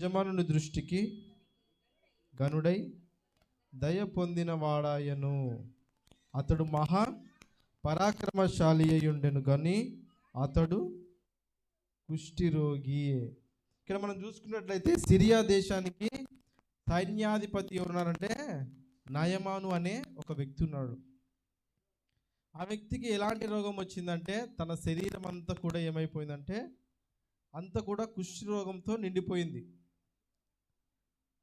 యజమానుని దృష్టికి గనుడై దయ పొందిన వాడాయను. అతడు మహా పరాక్రమశాలి అయ్యుండెను కానీ అతడు కుష్ఠిరోగి. ఇక్కడ మనం చూసుకున్నట్లయితే సిరియా దేశానికి సైన్యాధిపతి ఎవరున్నారంటే నయమాను అనే ఒక వ్యక్తి ఉన్నాడు. ఆ వ్యక్తికి ఎలాంటి రోగం వచ్చిందంటే తన శరీరం అంతా కూడా ఏమైపోయిందంటే అంతా కూడా కుష్టి రోగంతో నిండిపోయింది.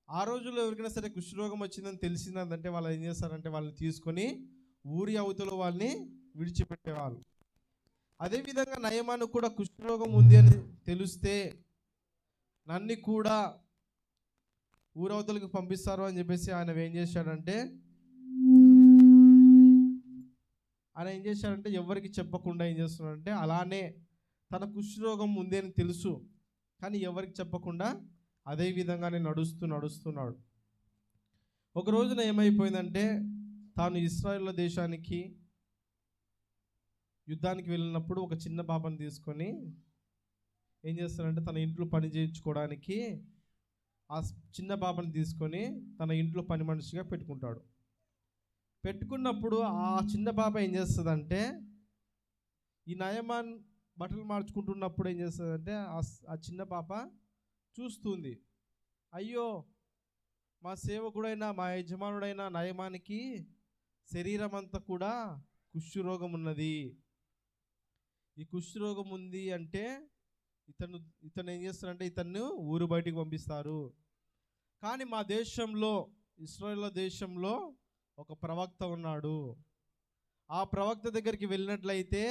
ఆ రోజుల్లో ఎవరికైనా సరే కుష్ఠరోగం వచ్చిందని తెలిసిందంటే వాళ్ళు ఏం చేస్తారంటే వాళ్ళని తీసుకొని ఊరి అవతల వాళ్ళని విడిచిపెట్టేవాళ్ళు. అదేవిధంగా నయమాను కూడా కుష్ఠరోగం ఉంది అని తెలిస్తే నన్ను కూడా ఊరవతలకు పంపిస్తారు అని చెప్పేసి ఆయన ఏం చేశాడంటే ఆయన ఏం చేశాడంటే ఎవరికి చెప్పకుండా ఏం చేస్తున్నాడంటే అలానే తన కుష్ఠరోగం ఉంది అని తెలుసు కానీ ఎవరికి చెప్పకుండా అదే విధంగానే నడుస్తూ నడుస్తున్నాడు ఒక రోజున ఏమైపోయిందంటే తాను ఇస్రాయేల్ దేశానికి యుద్ధానికి వెళ్ళినప్పుడు ఒక చిన్న పాపను తీసుకొని ఏం చేస్తాడంటే తన ఇంట్లో పని చేయించుకోవడానికి ఆ చిన్న పాపను తీసుకొని తన ఇంట్లో పని మనిషిగా పెట్టుకుంటాడు. పెట్టుకున్నప్పుడు ఆ చిన్న పాప ఏం చేస్తుందంటే ఈ నయమాన్ బట్టలు మార్చుకుంటున్నప్పుడు ఏం చేస్తుందంటే ఆ ఆ చిన్న పాప చూస్తుంది. అయ్యో మా సేవకుడైన మా యజమానుడైన నయమానికి శరీరం అంతా కూడా కుష్ఠరోగం ఉన్నది ఈ కుష్ఠరోగం ఉంది అంటే ఇతను ఇతను ఏం చేస్తారంటే ఇతన్ని ఊరు బయటికి పంపిస్తారు. కానీ మా దేశంలో ఇస్రాయేల్ దేశంలో ఒక ప్రవక్త ఉన్నాడు. ఆ ప్రవక్త దగ్గరికి వెళ్ళినట్లయితే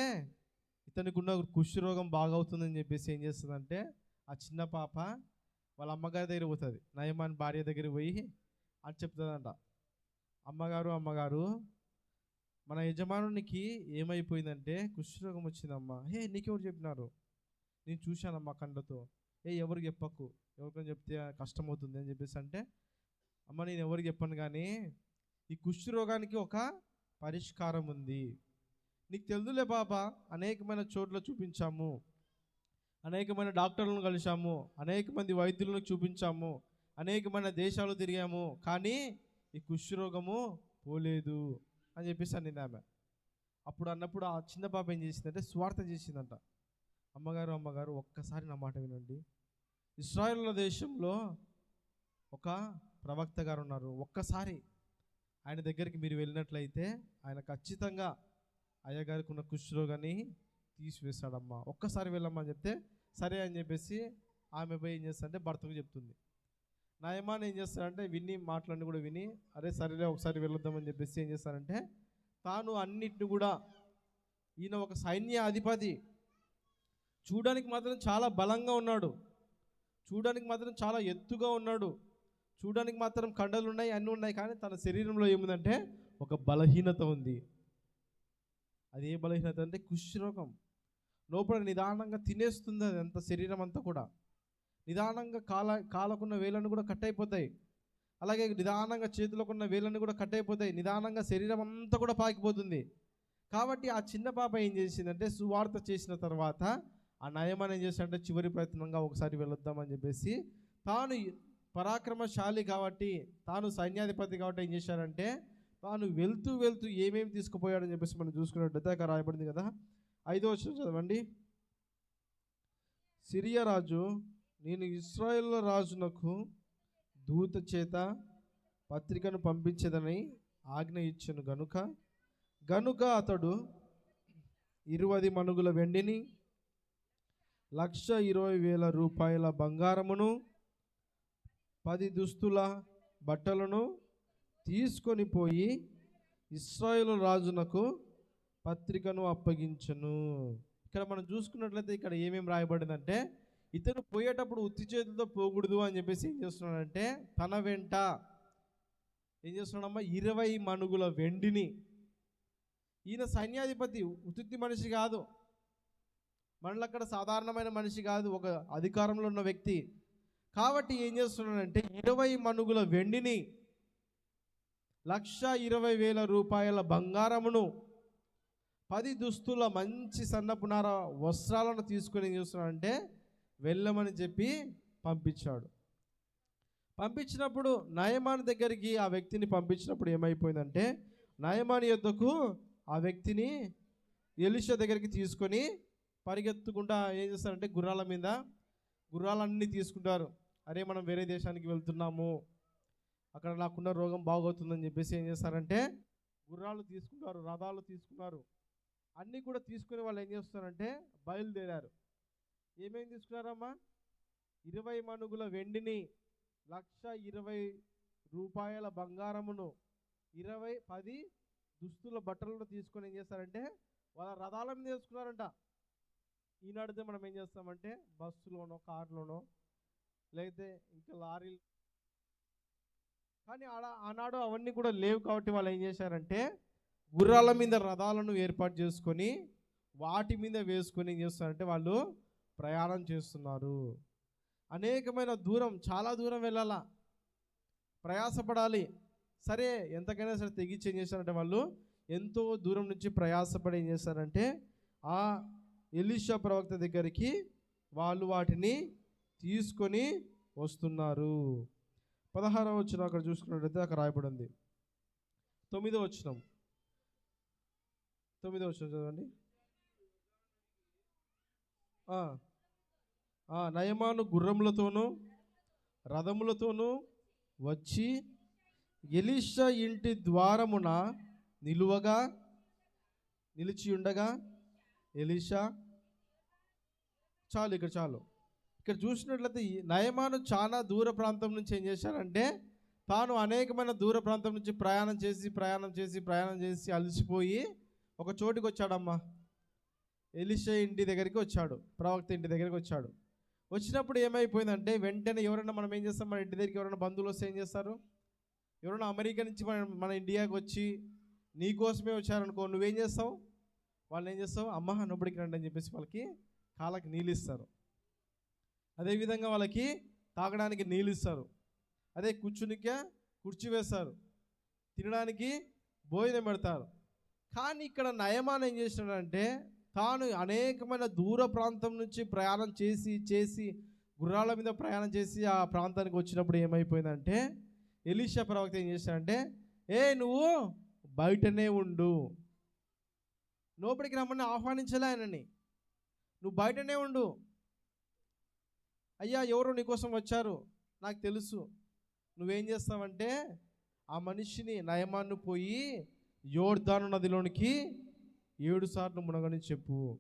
ఇతనికి ఉన్న కుష్ఠరోగం బాగవుతుందని చెప్పేసి ఏం చేస్తుందంటే ఆ చిన్న పాప వాళ్ళ అమ్మగారి దగ్గర పోతుంది. నయమాన్ భార్య దగ్గర పోయి అని చెప్తుందంట. అమ్మగారు అమ్మగారు మన యజమానునికి ఏమైపోయిందంటే కుష్ఠరోగం వచ్చిందమ్మా. హే నీకెవరు చెప్పినారు? నేను చూశానమ్మా కండ్లతో. ఏ ఎవరికి చెప్పకు? ఎవరికైనా చెప్తే కష్టమవుతుంది అని చెప్పేసి అంటే అమ్మ నేను ఎవరికి చెప్పను కానీ ఈ కుష్ఠరోగానికి ఒక పరిష్కారం ఉంది. నీకు తెలుదులే బాబా అనేకమైన చోట్ల చూపించాము. అనేకమైన డాక్టర్లను కలిశాము అనేక మంది వైద్యులను చూపించాము అనేకమైన దేశాలు తిరిగాము కానీ ఈ కుష్ఠరోగము పోలేదు అని చెప్పేసి అన్నింది ఆమె. అప్పుడు అన్నప్పుడు ఆ చిన్న పాప ఏం చేసిందంటే స్వార్థ చేసిందంట. అమ్మగారు అమ్మగారు ఒక్కసారి నా మాట వినండి. ఇస్రాయేల్ దేశంలో ఒక ప్రవక్త గారు ఉన్నారు. ఒక్కసారి ఆయన దగ్గరికి మీరు వెళ్ళినట్లయితే ఆయన ఖచ్చితంగా అయ్యగారికి ఉన్న కుష్ఠరోగాన్ని తీసివేస్తాడమ్మా ఒక్కసారి వెళ్ళమ్మా అని చెప్తే సరే అని చెప్పేసి ఆమె పోయి ఏం చేస్తారంటే భర్తకు చెప్తుంది. నాయమాన్ ఏం చేస్తారంటే విని మాటలన్నీ కూడా విని అరే సరేలే ఒకసారి వెళ్ళొద్దామని చెప్పేసి ఏం చేస్తారంటే తాను అన్నిటిని కూడా ఈయన ఒక సైన్య అధిపతి. చూడడానికి మాత్రం చాలా బలంగా ఉన్నాడు. చూడడానికి మాత్రం చాలా ఎత్తుగా ఉన్నాడు. చూడడానికి మాత్రం కండలు ఉన్నాయి అన్నీ ఉన్నాయి కానీ తన శరీరంలో ఏముందంటే ఒక బలహీనత ఉంది. అది ఏ బలహీనత అంటే కుష్ఠరోగం. లోపల నిదానంగా తినేస్తుంది అది అంత శరీరం అంతా కూడా. నిదానంగా కాల కాలకున్న వేళ్ళను కూడా కట్ అయిపోతాయి. అలాగే నిదానంగా చేతిలోకున్న వేలను కూడా కట్ అయిపోతాయి. నిదానంగా శరీరం అంతా కూడా పాకిపోతుంది. కాబట్టి ఆ చిన్న పాప ఏం చేసిందంటే సువార్త చేసిన తర్వాత ఆ నయమని ఏం చేశాడంటే చివరి ప్రయత్నంగా ఒకసారి వెళ్ళొద్దామని చెప్పేసి తాను పరాక్రమశాలి కాబట్టి తాను సైన్యాధిపతి కాబట్టి ఏం చేశాడంటే తాను వెళ్తూ వెళ్తూ ఏమేమి తీసుకుపోయాడని చెప్పేసి మనం చూసుకున్నట్టయితే అక్కడ రాయబడింది కదా. ఐదో వచ్చిన చదవండి. సిరియా రాజు నేను ఇస్రాయేల్ రాజునకు దూత చేత పత్రికను పంపించదని ఆజ్ఞ ఇచ్చాను గనుక గనుక అతడు ఇరవై మనుగుల వెండిని లక్ష ఇరవై వేల రూపాయల బంగారమును పది దుస్తుల బట్టలను తీసుకొని పోయి ఇస్రాయేల్ రాజునకు పత్రికను అప్పగించను. ఇక్కడ మనం చూసుకున్నట్లయితే ఇక్కడ ఏమేమి రాయబడిందంటే ఇతను పోయేటప్పుడు ఉత్తి చేతులతో పోకూడదు అని చెప్పేసి ఏం చేస్తున్నాడంటే తన వెంట ఏం చేస్తున్నాడమ్మా? ఇరవై మనుగుల వెండిని. ఈయన సైన్యాధిపతి ఉత్తి మనిషి కాదు. మనలో అక్కడ సాధారణమైన మనిషి కాదు ఒక అధికారంలో ఉన్న వ్యక్తి. కాబట్టి ఏం చేస్తున్నాడంటే ఇరవై మనుగుల వెండిని లక్ష ఇరవై వేల రూపాయల బంగారమును పది దుస్తుల మంచి సన్నపునార వస్త్రాలను తీసుకొని ఏం చేస్తున్నాడంటే వెళ్ళమని చెప్పి పంపించాడు. పంపించినప్పుడు నయమాన్ దగ్గరికి ఆ వ్యక్తిని పంపించినప్పుడు ఏమైపోయిందంటే నయమాన్ యొద్దకు ఆ వ్యక్తిని ఎలిషా దగ్గరికి తీసుకొని పరిగెత్తుకుంటా ఏం చేస్తారంటే గుర్రాల మీద గుర్రాలన్నీ తీసుకుంటారు. అరే మనం వేరే దేశానికి వెళ్తున్నాము. అక్కడ నాకున్న రోగం బాగవుతుందని చెప్పేసి ఏం చేస్తారంటే గుర్రాలు తీసుకుంటారు రథాలు తీసుకున్నారు అన్నీ కూడా తీసుకుని వాళ్ళు ఏం చేస్తారంటే బయలుదేరారు. ఏమేమి తీసుకున్నారమ్మా? ఇరవై మనుగుల వెండిని లక్ష ఇరవై రూపాయల బంగారమును ఇరవై పది దుస్తుల బట్టలను తీసుకొని ఏం చేస్తారంటే వాళ్ళ రథాల మీద వేసుకున్నారంట. ఈనాడితే మనం ఏం చేస్తామంటే బస్సులోనో కార్లోనో లేకపోతే ఇంకా లారీలు. కానీ ఆడ ఆనాడు అవన్నీ కూడా లేవు కాబట్టి వాళ్ళు ఏం చేశారంటే గుర్రాల మీద రథాలను ఏర్పాటు చేసుకొని వాటి మీద వేసుకొని ఏం చేస్తారంటే వాళ్ళు ప్రయాణం చేస్తున్నారు. అనేకమైన దూరం చాలా దూరం వెళ్ళాలా. ప్రయాసపడాలి. సరే ఎంతకైనా సరే తెగించి ఏం చేశారంటే వాళ్ళు ఎంతో దూరం నుంచి ప్రయాసపడి ఏం చేశారంటే ఆ ఎలిషా ప్రవక్త దగ్గరికి వాళ్ళు వాటిని తీసుకొని వస్తున్నారు. పదహారవ వచ్చిన అక్కడ చూసుకున్నట్లయితే అక్కడ రాయబడింది. తొమ్మిదో వచ్చినాం తొమ్మిదో వచ్చిన చదవండి. నయమాను గుర్రములతోనూ రథములతోనూ వచ్చి ఎలీషా ఇంటి ద్వారమున నిలువగా నిలిచి ఉండగా ఎలీషా చాలు ఇక్కడ చాలు. ఇక్కడ చూసినట్లయితే నయమాను చాలా దూర ప్రాంతం నుంచి ఏం చేశారంటే తాను అనేకమైన దూర ప్రాంతం నుంచి ప్రయాణం చేసి ప్రయాణం చేసి ప్రయాణం చేసి అలసిపోయి ఒక చోటికి వచ్చాడమ్మా. ఎలిషా ఇంటి దగ్గరికి వచ్చాడు. ప్రవక్త ఇంటి దగ్గరికి వచ్చాడు. వచ్చినప్పుడు ఏమైపోయిందంటే వెంటనే ఎవరైనా మనం ఏం చేస్తాం? మన ఇంటి దగ్గరికి ఎవరైనా బంధువులు వస్తే ఏం చేస్తారు? ఎవరైనా అమెరికా నుంచి మన మన ఇండియాకి వచ్చి నీ కోసమే వచ్చారనుకో నువ్వేం చేస్తావు? వాళ్ళు ఏం చేస్తావు? అమ్మ నొప్పటికి రండి అని చెప్పేసి వాళ్ళకి కాళ్ళకి నీళ్ళు ఇస్తారు. అదేవిధంగా వాళ్ళకి తాగడానికి నీళ్ళు ఇస్తారు. అదే కూర్చునికే కుర్చీ వేస్తారు. తినడానికి భోజనం పెడతారు. కానీ ఇక్కడ నయమాన్ ఏం చేసినాడంటే తాను అనేకమైన దూర ప్రాంతం నుంచి ప్రయాణం చేసి చేసి గుర్రాల మీద ప్రయాణం చేసి ఆ ప్రాంతానికి వచ్చినప్పుడు ఏమైపోయిందంటే ఎలీషా ప్రవక్త ఏం చేశాడంటే ఏ నువ్వు బయటనే ఉండు. లోపలికి రమ్మని ఆహ్వానించలే ఆయనని. నువ్వు బయటనే ఉండు. అయ్యా ఎవరు నీకోసం వచ్చారు? నాకు తెలుసు. నువ్వేం చేస్తావంటే ఆ మనిషిని నయమాన్ని పోయి యోర్ధాను నదిలోనికి ఏడు సార్లు మునగని చెప్పు.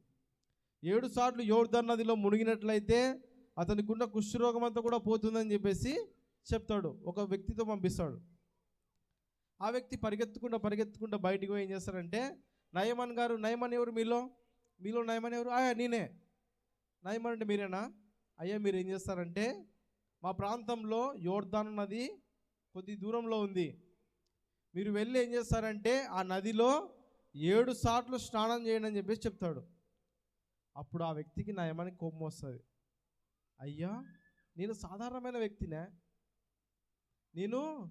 ఏడు సార్లు యోర్దాన్ నదిలో మునిగినట్లయితే అతనికున్న కుష్ఠరోగం అంతా కూడా పోతుందని చెప్పేసి చెప్తాడు. ఒక వ్యక్తితో పంపిస్తాడు. ఆ వ్యక్తి పరిగెత్తుకుంటూ పరిగెత్తుకుంటూ బయటికి పోయి ఏం చేస్తారంటే నయమన్ గారు నయమన్ ఎవరు మీలో? మీలో నయమన్ ఎవరు? ఆయా నేనే. నయమన్ అంటే మీరేనా? అయ్యా మీరు ఏం చేస్తారంటే మా ప్రాంతంలో యోర్దాను నది కొద్ది దూరంలో ఉంది. మీరు వెళ్ళి ఏం చేస్తారంటే ఆ నదిలో ఏడు సార్లు స్నానం చేయండి అని చెప్పేసి చెప్తాడు. అప్పుడు ఆ వ్యక్తికి నా ఏమని కోపం వస్తుంది. అయ్యా నేను సాధారణమైన వ్యక్తినే. నేను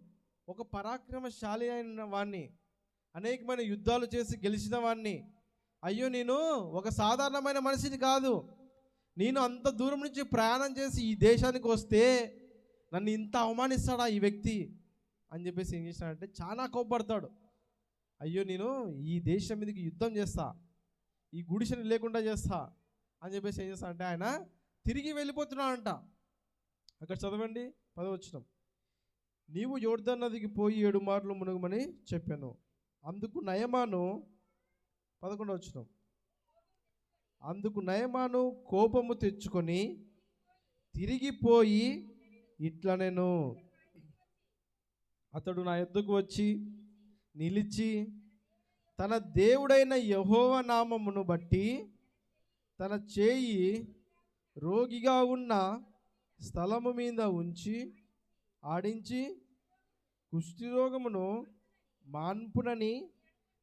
ఒక పరాక్రమశాలి అయిన వాణ్ణి అనేకమైన యుద్ధాలు చేసి గెలిచిన వాణ్ణి. అయ్యో నేను ఒక సాధారణమైన మనిషిని కాదు. నేను అంత దూరం నుంచి ప్రయాణం చేసి ఈ దేశానికి వస్తే నన్ను ఇంత అవమానిస్తాడా ఈ వ్యక్తి? అని చెప్పేసి ఏం చేసినాడంటే చాలా కోప్పడతాడు. అయ్యో నేను ఈ దేశం మీదకి యుద్ధం చేస్తా ఈ గుడిసెని లేకుండా చేస్తా అని చెప్పేసి ఏం చేస్తా అంటే ఆయన తిరిగి వెళ్ళిపోతున్నాడంట. అక్కడ చదవండి పదవచనం. నీవు యోర్ధన్ నదికి పోయి ఏడు మార్లు మునుగమని చెప్పాను. అందుకు నయమాను పదకొండు వచ్చినాం అందుకు నయమాను కోపము తెచ్చుకొని తిరిగిపోయి ఇట్లా నేను అతడు నా ఎద్దుకు వచ్చి నిలిచి తన దేవుడైన యహోవ నామమును బట్టి తన చేయి రోగిగా ఉన్న స్థలము మీద ఉంచి ఆడించి కుష్ఠిరోగమును మాన్పునని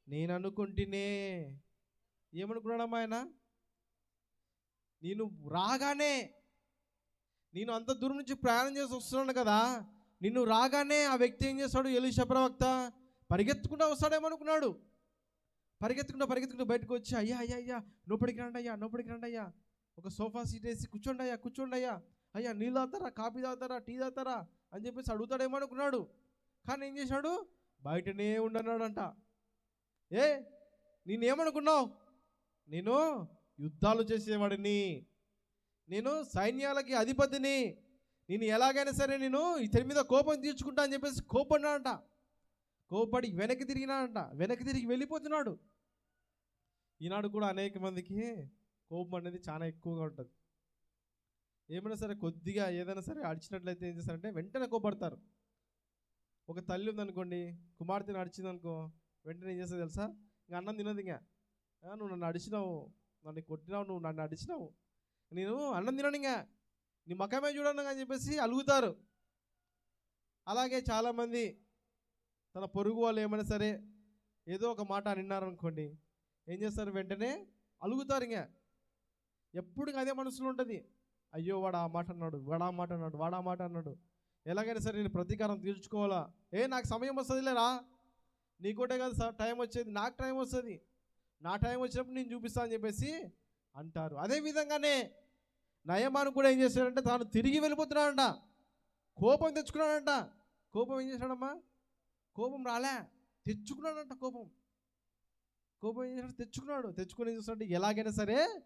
నేను అనుకుంటేనే ఏమనుకున్నాడమ్మా ఆయన? నేను రాగానే నేను అంత దూరం నుంచి ప్రయాణం చేసి వస్తున్నాను కదా నిన్ను రాగానే ఆ వ్యక్తి ఏం చేస్తాడు? ఎలిషా ప్రవక్త పరిగెత్తుకుంటూ వస్తాడేమనుకున్నాడు పరిగెత్తుకుంటూ పరిగెత్తుకుంటూ బయటకు వచ్చి అయ్యా అయ్యా అయ్యా నోపడికి రండి అయ్యా నోపడికి రండి అయ్యా. ఒక సోఫా సీట్ వేసి కూర్చోండి అయ్యా కూర్చోండి అయ్యా. అయ్యా నీళ్ళు తాగుతారా? కాఫీ తాగుతారా? టీ తాగుతారా? అని చెప్పేసి అడుగుతాడేమో అనుకున్నాడు. కానీ ఏం చేశాడు? బయటనే ఉండన్నాడంట. ఏ నేనేమనుకున్నావు నేను యుద్ధాలు చేసేవాడిని. నేను సైన్యాలకి అధిపతిని. నేను ఎలాగైనా సరే నేను ఇతని మీద కోపం తీర్చుకుంటా అని చెప్పేసి కోపడినాడంట కోపడి వెనక్కి తిరిగినాడంట. వెనక్కి తిరిగి వెళ్ళిపోతున్నాడు. ఈనాడు కూడా అనేక మందికి కోపం అనేది చాలా ఎక్కువగా ఉంటుంది. ఏమైనా సరే కొద్దిగా ఏదైనా సరే అడిచినట్లయితే ఏం చేస్తారంటే వెంటనే కోపడతారు. ఒక తల్లి ఉందనుకోండి కుమార్తెను అడిచిందనుకో వెంటనే ఏం చేస్తా తెలుసా? ఇంకా అన్నం తినదు ఇంకా. నువ్వు నన్ను అడిచినావు నన్ను కొట్టినావు నువ్వు నన్ను అడిచినావు. నేను అన్నం తినను ఇంకా. నీ మకమే చూడను అని చెప్పేసి అలుగుతారు. అలాగే చాలామంది తన పొరుగు వాళ్ళు ఏమైనా సరే ఏదో ఒక మాట అనుకోండి ఏం చేస్తారు? వెంటనే అలుగుతారు ఇంకా. ఎప్పుడు ఇంకా అదే మనసులో ఉంటుంది. అయ్యో వాడు ఆ మాట అన్నాడు వాడు ఆ మాట అన్నాడు వాడు ఆ మాట అన్నాడు. ఎలాగైనా సరే నేను ప్రతీకారం తీర్చుకోవాలా? ఏ నాకు సమయం వస్తుంది లేరా? నీకోటే కాదు సార్ టైం వచ్చేది నాకు టైం వస్తుంది. నా టైం వచ్చినప్పుడు నేను చూపిస్తా అని చెప్పేసి అంటారు. అదే విధంగానే నయమాను కూడా ఏం చేశాడంటే తాను తిరిగి వెళ్ళిపోతున్నాడంట. కోపం తెచ్చుకున్నాడంట. కోపం ఏం చేశాడమ్మా? కోపం రాలే. తెచ్చుకున్నాడంట కోపం. కోపం ఏం చేశాడు? తెచ్చుకున్నాడు. తెచ్చుకుని ఏం చేస్తాడంటే ఎలాగైనా సరే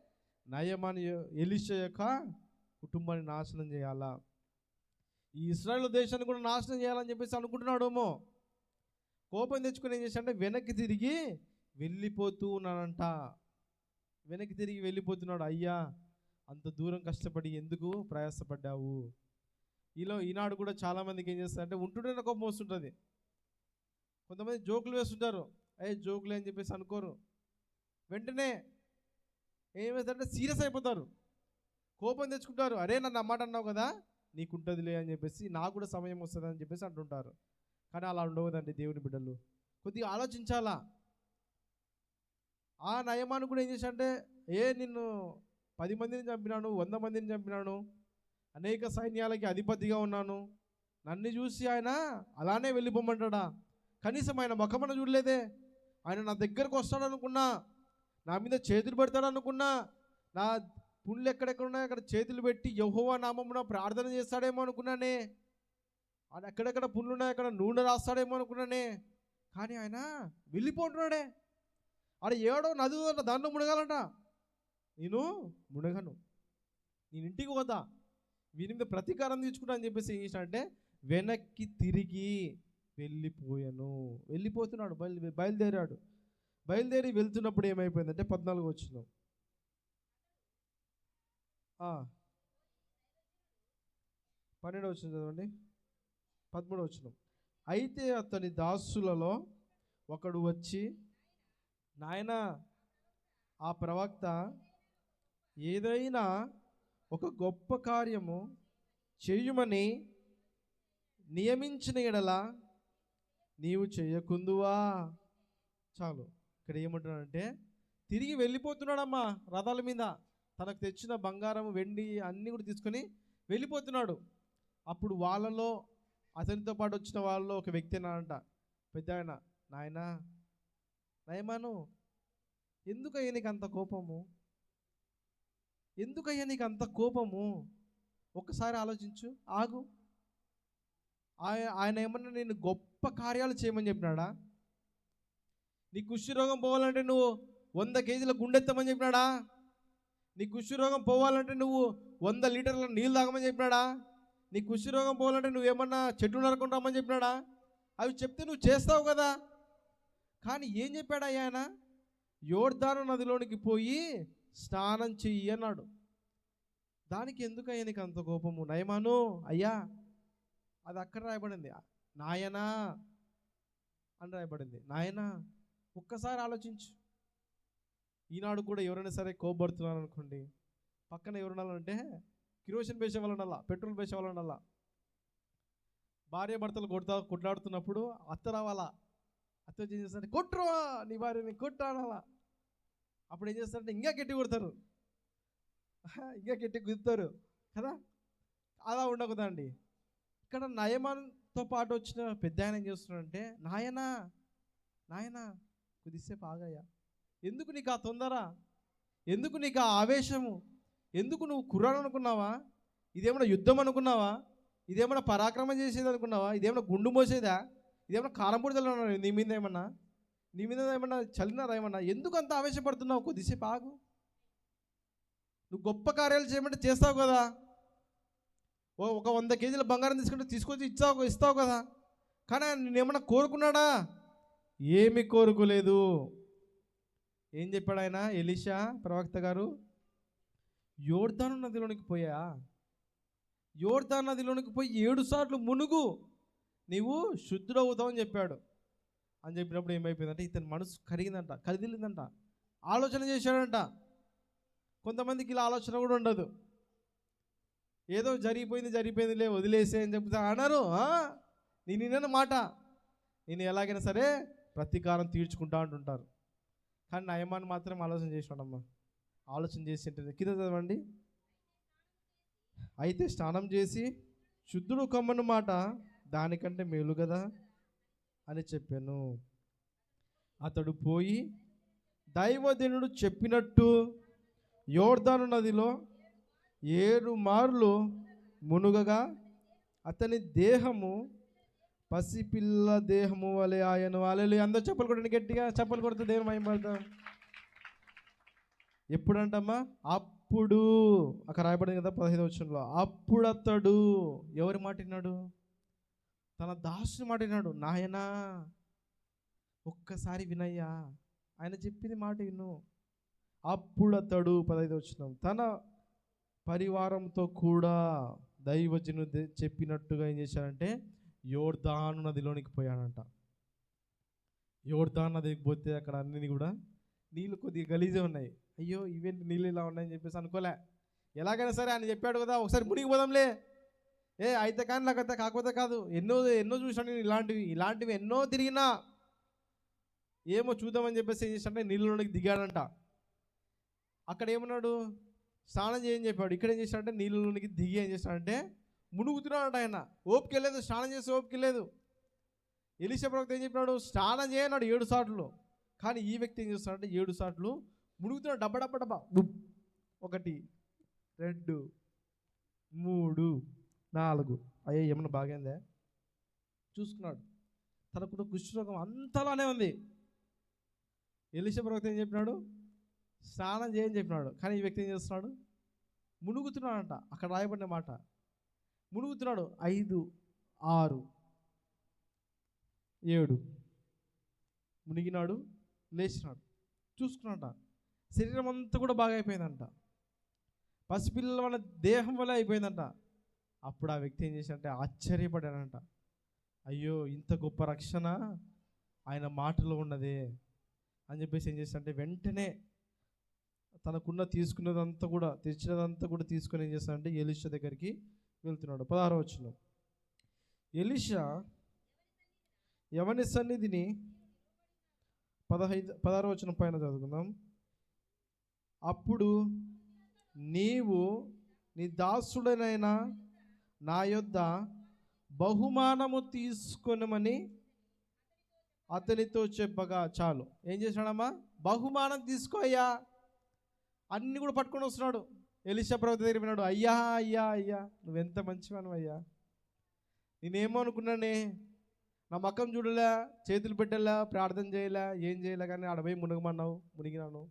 నయమాని ఎలిష యొక్క కుటుంబాన్ని నాశనం చేయాలా. ఈ ఇస్రాయల్ దేశాన్ని కూడా నాశనం చేయాలని చెప్పేసి అనుకుంటున్నాడేమో. కోపం తెచ్చుకుని ఏం చేశాడంటే వెనక్కి తిరిగి వెళ్ళిపోతూ ఉన్నాడంట. వెనక్కి తిరిగి వెళ్ళిపోతున్నాడు. అయ్యా అంత దూరం కష్టపడి ఎందుకు ప్రయాసపడ్డావు? ఈలో ఈనాడు కూడా చాలామందికి ఏం చేస్తారంటే ఉంటుండే కోపం వస్తుంటుంది. కొంతమంది జోకులు వేస్తుంటారు. అయ్యే జోకులే అని చెప్పేసి అనుకోరు. వెంటనే ఏం చేస్తారంటే సీరియస్ అయిపోతారు. కోపం తెచ్చుకుంటారు. అరే నన్ను అమ్మాట అన్నావు కదా నీకుంటుందిలే అని చెప్పేసి నాకు కూడా సమయం వస్తుంది అని చెప్పేసి అంటుంటారు. కానీ అలా ఉండవదండి దేవుని బిడ్డలు. కొద్దిగా ఆలోచించాలా? ఆ నయమాను కూడా ఏం చేశాడంటే ఏ నిన్ను పది మందిని చంపినాను వంద మందిని చంపినాను అనేక సైన్యాలకి అధిపతిగా ఉన్నాను. నన్ను చూసి ఆయన అలానే వెళ్ళిపోమంటాడా? కనీసం ఆయన ముఖమన చూడలేదే. ఆయన నా దగ్గరకు వస్తాడనుకున్నా నా మీద చేతులు పెడతాడనుకున్నా నా పుండ్లు ఎక్కడెక్కడ ఉన్నాయో అక్కడ చేతులు పెట్టి యహోవా నామమున ప్రార్థన చేస్తాడేమో అనుకున్నానే. ఆయన ఎక్కడెక్కడ పుండ్లు ఉన్నాయో అక్కడ నూనె రాస్తాడేమో అనుకున్నానే. కానీ ఆయన వెళ్ళిపోతున్నాడే. ఆడ ఏడో నది దాంట్లో మునగాలంట. నేను మునగను. నేను ఇంటికి పోతా. వీని మీద ప్రతీకారం తీర్చుకుంటా అని చెప్పేసి ఏం చేసినాడంటే వెనక్కి తిరిగి వెళ్ళిపోయాను. వెళ్ళిపోతున్నాడు బయలు బయలుదేరాడు. బయలుదేరి వెళ్తున్నప్పుడు ఏమైపోయిందంటే పద్నాలుగు వచ్చిన. పన్నెండు వచ్చిన చదవండి. పదమూడు వచ్చిన. అయితే అతని దాసులలో ఒకడు వచ్చి నాయన ఆ ప్రవక్త ఏదైనా ఒక గొప్ప కార్యము చేయుమని నియమించిన ఎడల నీవు చేయకుందువా? చాలు. ఇక్కడ ఏమంటున్నాడంటే తిరిగి వెళ్ళిపోతున్నాడమ్మా రథాల మీద. తనకు తెచ్చిన బంగారం వెండి అన్నీ కూడా తీసుకొని వెళ్ళిపోతున్నాడు. అప్పుడు వాళ్ళలో అతనితో పాటు వచ్చిన వాళ్ళలో ఒక వ్యక్తి అంట పెద్ద ఆయన నాయన నయమాను ఎందుకయ్యా నీకు అంత కోపము? ఎందుకయ్యా నీకు అంత కోపము? ఒక్కసారి ఆలోచించు ఆగు. ఆయన ఆయన ఏమన్నా నేను గొప్ప కార్యాలు చేయమని చెప్పినాడా? నీ కుష్టి రోగం పోవాలంటే నువ్వు వంద కేజీల గుండెత్తమని చెప్పినాడా? నీ కుష్టి రోగం పోవాలంటే నువ్వు వంద లీటర్ల నీళ్ళు తాగమని చెప్పినాడా? నీ కుష్టి రోగం పోవాలంటే నువ్వేమన్నా చెట్టు నరకుంటామని చెప్పినాడా? అవి చెప్తే నువ్వు చేస్తావు కదా. కానీ ఏం చెప్పాడా ఆయన? యోర్ధాను నదిలోనికి పోయి స్నానం చెయ్యి అన్నాడు. దానికి ఎందుకు ఆయనకి అంత కోపము? నయమాను అయ్యా అది అక్కడ రాయబడింది. నాయనా అని రాయబడింది. నాయనా ఒక్కసారి ఆలోచించు. ఈనాడు కూడా ఎవరైనా సరే కోపడుతున్నారు అనుకోండి. పక్కన ఎవరు కిరోషన్ కిరోసిన్ వేసే పెట్రోల్ వేసే వాళ్ళనల్లా భార్య భర్తలు కొడతా కొట్లాడుతున్నప్పుడు అత్త రావాలా? అత్త చేసేసరికి కొట్టురా నీ భార్యని కొట్టు అప్పుడు ఏం చేస్తారంటే ఇంకా గట్టి కొడతారు. ఇంకా గట్టి గుద్దుతారు. కదా? అలా ఉండకూడదండి. ఇక్కడ నయమాన్తో పాటు వచ్చిన పెద్ద ఆయన ఏం చేస్తున్నాడంటే నాయనా నాయనా కొద్దిసేపు ఆగయ్యా. ఎందుకు నీకు ఆ తొందర? ఎందుకు నీకు ఆ ఆవేశము? ఎందుకు నువ్వు కుర్రాడు అనుకున్నావా? ఇదేమైనా యుద్ధం అనుకున్నావా? ఇదేమైనా పరాక్రమం చేసేది అనుకున్నావా? ఇదేమైనా గుండు మోసేదా? ఇదేమైనా కారంపొడి చల్లన్నా నీ మీద ఏమన్నా? నీ మీద ఏమన్నా చలినారా ఏమన్నా ఎందుకు అంత ఆవేశపడుతున్నావు? కొద్దిసేపు ఆగు. నువ్వు గొప్ప కార్యాలు చేయమంటే చేస్తావు కదా. ఓ ఒక వంద కేజీల బంగారం తీసుకుంటే తీసుకొచ్చి ఇచ్చావు ఇస్తావు కదా. కానీ ఆయన నేనేమన్నా కోరుకున్నాడా? ఏమి కోరుకోలేదు. ఏం చెప్పాడు ఆయన? ఎలిషా ప్రవక్త గారు యోర్ధాను నదిలోనికి పోయా? యోర్ధాను నదిలోనికి పోయి ఏడు సార్లు మునుగు. నీవు శుద్ధుడవుతావని చెప్పాడు. అని చెప్పినప్పుడు ఏమైపోయిందంటే ఇతని మనసు కరిగిందంట కదిలిందంట ఆలోచన చేశాడంట. కొంతమందికి ఇలా ఆలోచన కూడా ఉండదు. ఏదో జరిగిపోయింది జరిగిపోయిందిలే వదిలేసే అని చెప్తే అన్నారు నేను విన్న మాట. నేను ఎలాగైనా సరే ప్రతీకారం తీర్చుకుంటా అంటుంటారు. కానీ నయమాన్ని మాత్రం ఆలోచన చేసాడమ్మా ఆలోచన చేసి అంటే కింద చదవండి. అయితే స్నానం చేసి శుద్ధుడు కమ్మను మాట దానికంటే మేలు కదా? అని చెప్పాను. అతడు పోయి దైవదినుడు చెప్పినట్టు యోర్దాను నదిలో ఏడు మార్లు మునుగగా అతని దేహము పసిపిల్ల దేహము వలె ఆయన వాళ్ళు అందరూ చెప్పలు కొట్టండి గట్టిగా. చెప్పలు కొడితే దేవుని మహిమపడతాం ఎప్పుడంటమ్మా? అప్పుడు. అక్కడ రాయబడింది కదా పదహైదు వచ్చంలో అప్పుడు అతడు ఎవరి మాట విన్నాడు? తన దాసుని మాట విన్నాడు నాయనా ఒక్కసారి వినయ్యా ఆయన చెప్పింది మాట విను. అప్పుడు అతడు పదహైదు వచ్చిన తన పరివారంతో కూడా దైవజను చెప్పినట్టుగా ఏం చేశాడంటే యోర్ధాను నదిలోనికి పోయాడంట. యోర్ధాన్ నదికి పోతే అక్కడ అన్నీ కూడా నీళ్ళు కొద్దిగా గలీజే ఉన్నాయి. అయ్యో ఇవేంటి నీళ్ళు ఇలా ఉన్నాయని చెప్పేసి అనుకోలే. ఎలాగైనా సరే ఆయన చెప్పాడు కదా ఒకసారి మునిగి పోదాంలే ఏ అయితే కానీ నాకు అయితే కాకపోతే కాదు. ఎన్నో ఎన్నో చూసాను నేను ఇలాంటివి. ఇలాంటివి ఎన్నో తిరిగినా ఏమో చూద్దామని చెప్పేసి ఏం చేశాడంటే నీళ్ళలోకి దిగాడంట. అక్కడ ఏమన్నాడు? స్నానం చేయని చెప్పాడు. ఇక్కడ ఏం చేశాడంటే నీళ్ళలోనికి దిగి ఏం చేశాడంటే మునుగుతున్నాడంట ఆయన. ఓపిక లేదు. స్నానం చేసి ఓపిక లేదు. ఎలిషా ప్రవక్త ఏం చెప్పినాడు? స్నానం చేయన్నాడు ఏడు సార్లు. కానీ ఈ వ్యక్తి ఏం చేస్తాడంటే ఏడు సార్లు మునుగుతున్నాడు. డబ్బ డబ్బ డబ్బ. ఒకటి రెండు మూడు. నాలుగు. అయ్యే ఏమన్నా బాగైందే. చూసుకున్నాడు. తనకున్న కుష్ఠరోగం అంతలానే ఉంది. ఎలిషా ప్రవక్త ఏం చెప్పినాడు? స్నానం చేయని చెప్పినాడు. కానీ ఈ వ్యక్తి ఏం చేస్తున్నాడు? మునుగుతున్నాడంట. అక్కడ రాయబడిన మాట. మునుగుతున్నాడు. ఐదు ఆరు ఏడు. మునిగినాడు లేచినాడు. చూసుకున్నాట శరీరం అంతా కూడా బాగా అయిపోయిందంట పసిపిల్లల వల్ల దేహం వల్ల అయిపోయిందంట. అప్పుడు ఆ వ్యక్తి ఏం చేశాడంటే ఆశ్చర్యపడాడంట అయ్యో ఇంత గొప్ప రక్షణ ఆయన మాటలో ఉన్నదే అని చెప్పేసి ఏం చేశాడంటే వెంటనే తనకున్న తీసుకున్నదంతా కూడా తెచ్చినదంతా కూడా తీసుకుని ఏం చేస్తాడంటే ఎలిషా దగ్గరికి వెళ్తున్నాడు. పదహారో వచ్చిన ఎలిషా ఎవని సన్నిధిని పదహైదు పదహారో వచ్చిన పైన చదువుకుందాం. అప్పుడు నీవు నీ దాసుడనైనా నా యొద్ద బహుమానము తీసుకొనమని అతనితో చెప్పగా చాలు. ఏం చేశాడమ్మా బహుమానం తీసుకోయ్యా అన్నీ కూడా పట్టుకొని వస్తున్నాడు. ఎలిషా ప్రవక్త దగ్గర విన్నాడు అయ్యా అయ్యా అయ్యా. నువ్వెంత మంచివాను అయ్యా. నేనేమో అనుకున్నానే నా మక్కం చూడలే చేతులు పెట్టలే ప్రార్థన చేయలే ఏం చేయలే కానీ ఆడ పోయి మునగమన్నావు మునిగినాను.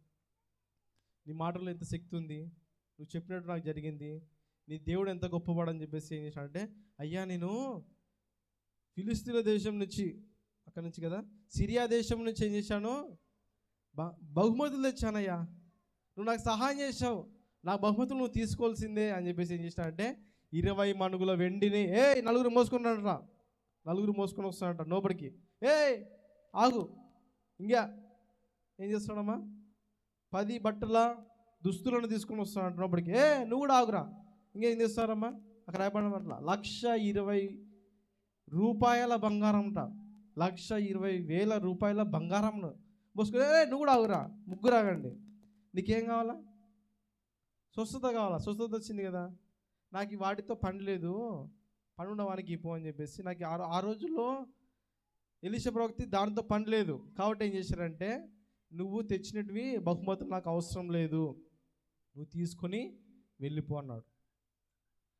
నీ మాటల్లో ఎంత శక్తి ఉంది? నువ్వు చెప్పినట్టు నాకు జరిగింది. నీ దేవుడు ఎంత గొప్పవాడని చెప్పేసి ఏం చేశాడంటే అయ్యా నేను ఫిలిస్తీన్ల దేశం నుంచి అక్కడ నుంచి కదా సిరియా దేశం నుంచి ఏం చేశాను? బహుమతులు తెచ్చానయ్యా. నువ్వు నాకు సహాయం చేసావు నా బహుమతులు నువ్వు తీసుకోవాల్సిందే అని చెప్పేసి ఏం చేసినాడంటే ఇరవై మనుగుల వెండిని ఏ నలుగురు మోసుకున్నాడట నలుగురు మోసుకొని వస్తున్నాడట నోపడికి ఏ ఆగు. ఇంకా ఏం చేస్తాడమ్మా పది బట్టల దుస్తులను తీసుకొని వస్తాడంట నోపడికి ఏ నువ్వు కూడా ఆగురా. ఇంకేం చేస్తారమ్మా? అక్కడ రాయబడిన అట్లా లక్ష ఇరవై రూపాయల బంగారంట. లక్ష ఇరవై వేల రూపాయల బంగారంను పోసుకునే నువ్వు కూడా ఆగురా. ముగ్గురు ఆగండి. నీకేం కావాలా? స్వస్థత కావాలా? స్వస్థత వచ్చింది కదా. నాకు ఈ వాటితో పని లేదు. పని ఉన్న వానికి అని చెప్పేసి నాకు ఆ ఆ రోజుల్లో ఎలిష ప్రవక్తి దానితో పని లేదు. కాబట్టి ఏం చేశారంటే నువ్వు తెచ్చినటివి బహుమతులు నాకు అవసరం లేదు. నువ్వు తీసుకొని వెళ్ళిపో అన్నాడు.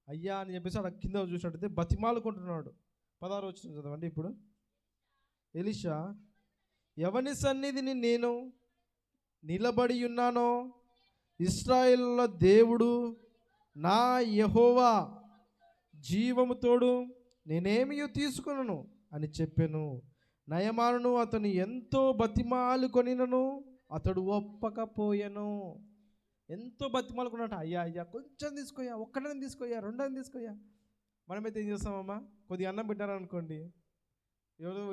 అయ్యా అని చెప్పేసి అక్కడ కింద చూసినట్టయితే బతిమాలుకుంటున్నాడు. పదహారు వచ్చిన చదవండి ఇప్పుడు. ఎలిషా ఎవని సన్నిధిని నేను నిలబడి ఉన్నానో ఇస్రాయిల్ల దేవుడు నా యహోవా జీవముతోడు నేనేమియో తీసుకున్నాను అని చెప్పాను. నయమానును అతను ఎంతో బతిమాలు కొనినను అతడు ఒప్పకపోయాను. ఎంతో బతిమాలకున్నట్టు అయ్యా అయ్యా కొంచెం తీసుకోయా ఒక్కడని తీసుకోయా రెండని తీసుకోయా మనమైతే ఏం చేస్తామమ్మా? కొద్దిగా అన్నం పెట్టారనుకోండి ఎవరు